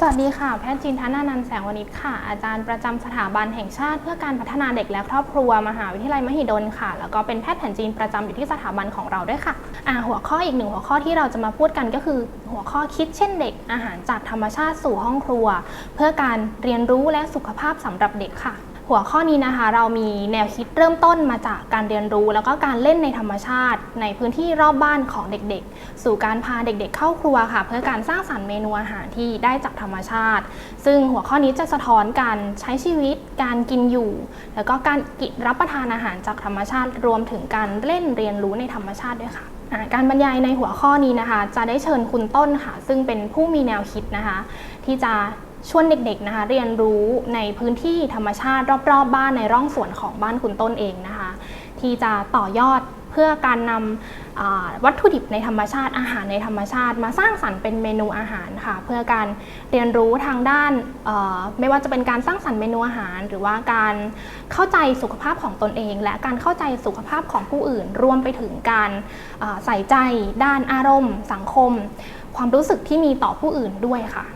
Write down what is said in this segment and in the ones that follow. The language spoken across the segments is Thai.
สวัสดีค่ะ แพทย์จินทนานันแสงวณิชค่ะ อาจารย์ประจำสถาบันแห่งชาติ เพื่อการพัฒนาเด็กและครอบครัว มหาวิทยาลัยมหิดลค่ะ แล้วก็เป็นแพทย์แผนจีนประจำอยู่ที่สถาบันของเราด้วยค่ะะหัวข้ออีกหนึ่งหัวข้อที่เราจะมาพูดกันก็คือ หัวข้อคิดเช่นเด็กอาหารจากธรรมชาติสู่ห้องครัว เพื่อการเรียนรู้และสุขภาพสำหรับเด็กค่ะ หัวข้อนี้นะคะ เรามีแนวคิดเริ่มต้นมาจากการเรียนรู้ แล้วก็การเล่นในธรรมชาติ ในพื้นที่รอบบ้านของเด็กๆ สู่การพาเด็กๆ เข้าครัวค่ะ เพื่อการสร้างสรรค์เมนูอาหารที่ได้จากธรรมชาติ ซึ่งหัวข้อนี้จะสะท้อนการใช้ชีวิต การกินอยู่ แล้วก็การกินรับประทานอาหารจากธรรมชาติรวมถึงการเล่นเรียนรู้ในธรรมชาติด้วยค่ะการบรรยายในหัวข้อนี้นะคะ จะได้เชิญคุณต้นค่ะ ซึ่งเป็นผู้มีแนวคิดนะคะ ที่จะ ชวนเด็กๆนะคะเรียนรู้ในพื้นที่ธรรมชาติรอบๆบบ้านในร่องสวนของบ้านคุณต้นเองนะคะ ที่จะต่อยอดเพื่อการนำวัตถุดิบในธรรมชาติอาหารในธรรมชาติ มาสร้างสรรค์เป็นเมนูอาหารค่ะเพื่อการเรียนรู้ทางด้านไม่ว่าจะเป็นการสร้างสรรค์เมนูอาหาร หรือว่าการเข้าใจสุขภาพของตนเอง และการเข้าใจสุขภาพของผู้อื่น รวมไปถึงการใส่ใจ ด้านอารมณ์ สังคม ความรู้สึกที่มีต่อผู้อื่นด้วยค่ะ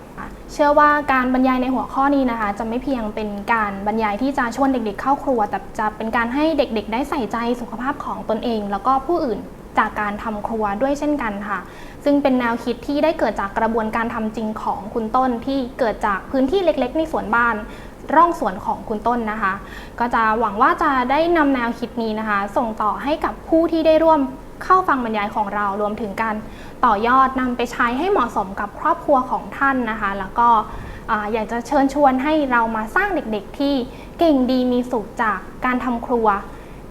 เชื่อว่าการบรรยายในหัวข้อนี้นะคะ จะไม่เพียงเป็นการบรรยายที่จะชวนเด็กๆเข้าครัว แต่จะเป็นการให้เด็กๆ ได้ใส่ใจสุขภาพของตนเอง แล้วก็ผู้อื่นจากการทำครัวด้วยเช่นกันค่ะ ซึ่งเป็นแนวคิดที่ได้เกิดจากกระบวนการทำจริงของคุณต้นที่เกิดจากพื้นที่เล็ก ๆ ในสวนบ้านร่องสวนของคุณต้นนะคะ ก็จะหวังว่าจะได้นำแนวคิดนี้นะคะ ส่งต่อให้กับผู้ที่ได้ร่วม เข้าฟังบรรยายของเรารวมถึงการต่อยอดนำไปใช้ให้เหมาะสมกับครอบครัวของท่านนะคะ แล้วก็อ่าอยากจะเชิญชวนให้เรามาสร้างเด็กๆที่เก่งดีมีสุขจากการทำครัว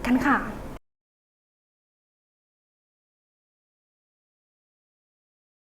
กันค่ะ